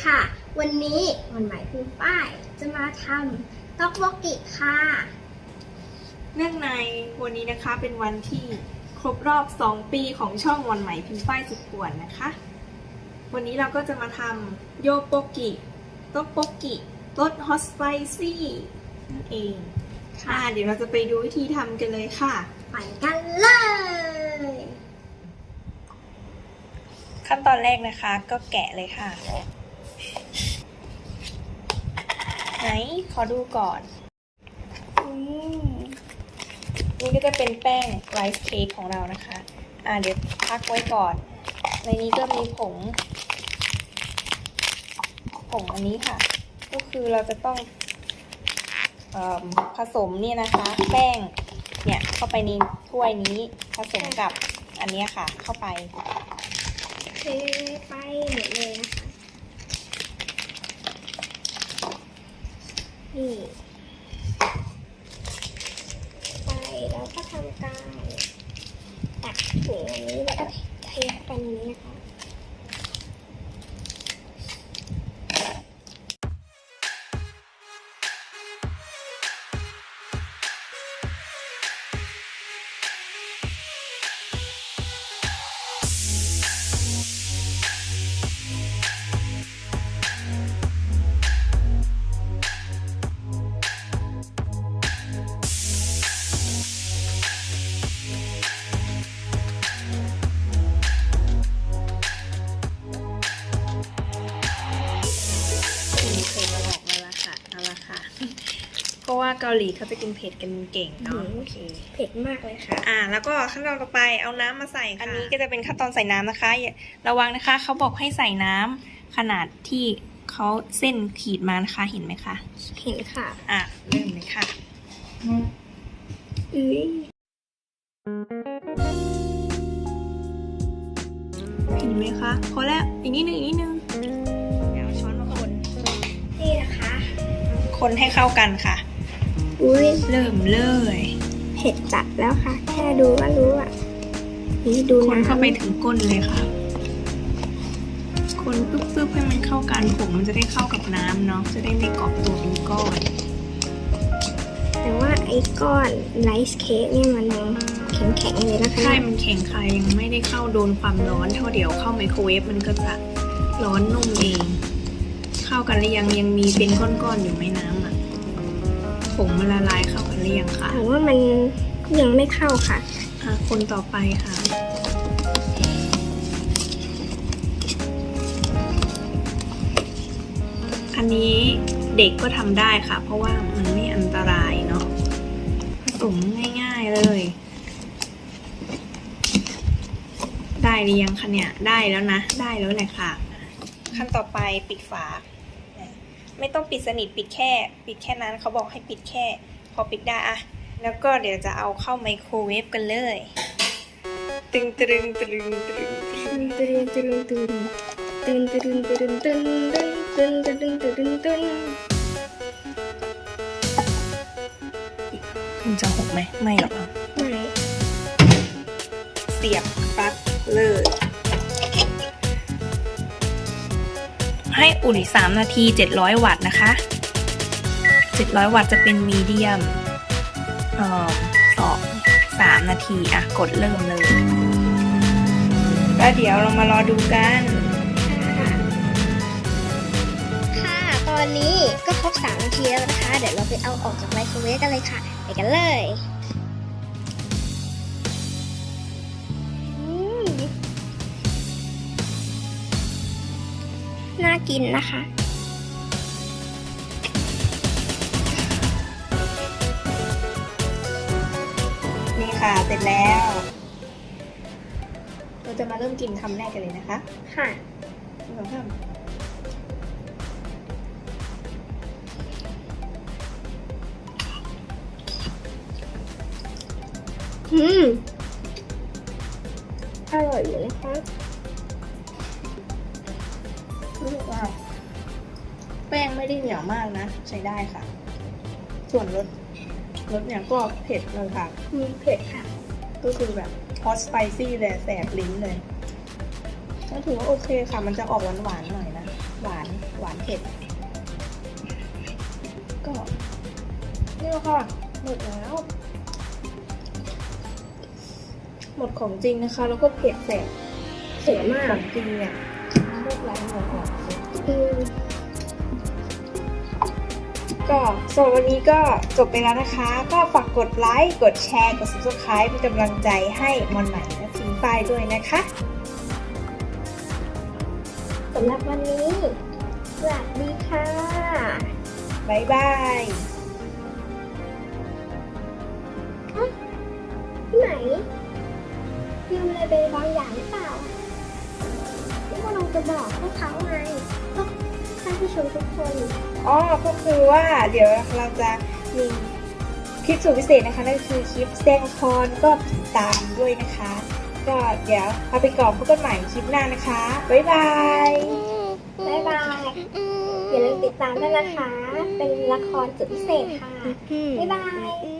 ดีค่ะ วันนี้วันใหม่คุณป้ายจะมาทำต๊อกโบกิค่ะ เนื่องในวันนี้นะคะเป็นวันที่ครบรอบ 2 ปีของช่องวันใหม่พิมพ์ป้ายสุดป่วนนะคะ วันนี้เราก็จะมาทำโยโปกิโตโปกิรสฮอตสไปซี่นั่นเองค่ะ เดี๋ยวเราจะไปดูวิธีทำกันเลยค่ะ ไปกันเลยขั้นตอนแรกนะคะก็แกะเลยค่ะ ไหน ขอดูก่อนอมนี่ก็จะเป็นแป้งไรซ์เค้กของเรานะคะ อ่าเดี๋ยวพักไว้ก่อน ในนี้ก็มีผง ผงอันนี้ค่ะ ก็คือเราจะต้องอผสมเนี่ยนะคะ แป้งเนี่ยเข้าไปในถ้วยนี้ผสมกับอันนี้ค่ะ เข้าไปเทไปหมดเลยนะคะ นี่ไปแล้วก็ทำการตักถุงอันนี้แล้วก็เทไปนนี้นะคะ ว่าเกาหลีเขาจะกินเผ็ดกันเก่งเนาะอืมโอเคเผ็ดมากเลยค่ะ อ่า แล้วก็ขั้นตอนต่อไปเอาน้ำมาใส่ค่ะอันนี้ก็จะเป็นขั้นตอนใส่น้ำนะคะอย่าระวังนะคะเขาบอกให้ใส่น้ำขนาดที่เขาเส้นขีดมานะคะเห็นไหมคะเห็นค่ะ อะเริ่มเลยค่ะอุ้ยเห็นไหมคะพอแล้วอีกนิดนึงอีกนิดนึงเดี๋ยวเอาช้อนมาคนนี่นะคะ คนให้เข้ากันค่ะ อุ้ยเริ่มเลยเผ็ดจัดแล้วค่ะ แค่ดูก็รู้อะ นี่ดูคนน้ำเข้าไปถึงก้นเลยค่ะ คนปึ๊บๆให้มันเข้ากันผงมันจะได้เข้ากับน้ำเนาะจะได้ไม่เกาะตัวเป็นก้อน แต่ว่าไอ้ก้อนไรซ์เค้กนี่มันยังแข็งๆเลยนะคะใช่มันแข็งคายยังไม่ได้เข้าโดนความร้อนเท่าเดี๋ยวเข้าไมโครเวฟมันก็จะร้อนนุ่มเอง เข้ากันหรือยังยังมีเป็นก้อนๆอยู่ไหมน้ำอะ ผงมันละลายเข้ากันหรือยังคะถามว่ามันยังไม่เข้าค่ะ อะคนต่อไปค่ะ อันนี้เด็กก็ทำได้ค่ะ เพราะว่ามันไม่อันตรายเนาะผสมง่ายๆเลย ได้หรือยังคะเนี่ย ได้แล้วนะ ได้แล้วแหละค่ะ ขั้นต่อไปปิดฝา ไม่ต้องปิดสนิทปิดแค่ ปิดแค่นั้นเขาบอกให้ปิดแค่ พอปิดได้อะแล้วก็เดี๋ยวจะเอาเข้าไมโครเวฟกันเลย ตึงตรึงตรึงตรึงตรึงตึงตึงตึงตึงตึงตึงตึงตึงตึงตึงตึงตึงตึงตึงคุณจะหกไหมไม่หรอกเนาะไม่เสียบปลั๊กเลย ให้อุ่น 3 นาที 700 วัตต์นะคะ 700 วัตต์จะเป็นมีเดียมเอ่อสองสามนาทีอะกดเริ่มเลยแล้วเดี๋ยวเรามารอดูกัน ค่ะ ตอนนี้ก็ครบ3นาทีแล้วนะคะ เดี๋ยวเราไปเอาออกจากไมโครเวฟกันเลยค่ะ ไปกันเลย กินนะคะ นี่ค่ะ เสร็จแล้ว เราจะมาเริ่มกินคำแรกกันเลยนะคะค่ะหนึ่งสองสามอืม อร่อยอยู่นะคะ รู้สึกว่าแป้งไม่ได้เหนียวมากนะ ใช้ได้ค่ะ ส่วนรสรสเนี่ยก็เผ็ดเลยค่ะ มีเผ็ดค่ะ ก็คือแบบฮอตสไปซี่เลยแสบลิ้นเลยก็ถือว่าโอเคค่ะ มันจะออกหวานๆหน่อยนะ หวานานเผ็ด ก็นี่แหละค่ะหมดแล้ว หมดของจริงนะคะ แล้วก็เผ็ดแสบเสียมากของจริงเนี่ยพวกร้านหัวหอมอืม ก็สำหรับวันนี้ก็จบไปแล้วนะคะ ก็ฝากกดไลค์ กดแชร์ กด subscribe เป็นกำลังใจให้มอนใหม่และฟิงฝ้ายด้วยนะคะสำหรับวันนี้ สวัสดีค่ะ บ๊ายบายพี่ไหมลืมอะไรไปบางอย่างหรือเปล่าที่พวก เราจะบอกพวกเขาไงพวกท่านผู้ชมทุกคนอ๋อก็คือว่าเดี๋ยวเราจะมีคลิปสุดพิเศษนะคะนั่นคือคลิปแสดงละครก็ติดตามด้วยนะคะ ก็เดี๋ยวเอาไปก่อนพบกันใหม่คลิปหน้านะคะ บ๊ายบายบ๊ายบายอย่าลืมติดตามด้วยนะคะ เป็นละครสุดพิเศษค่ะ บ๊ายบาย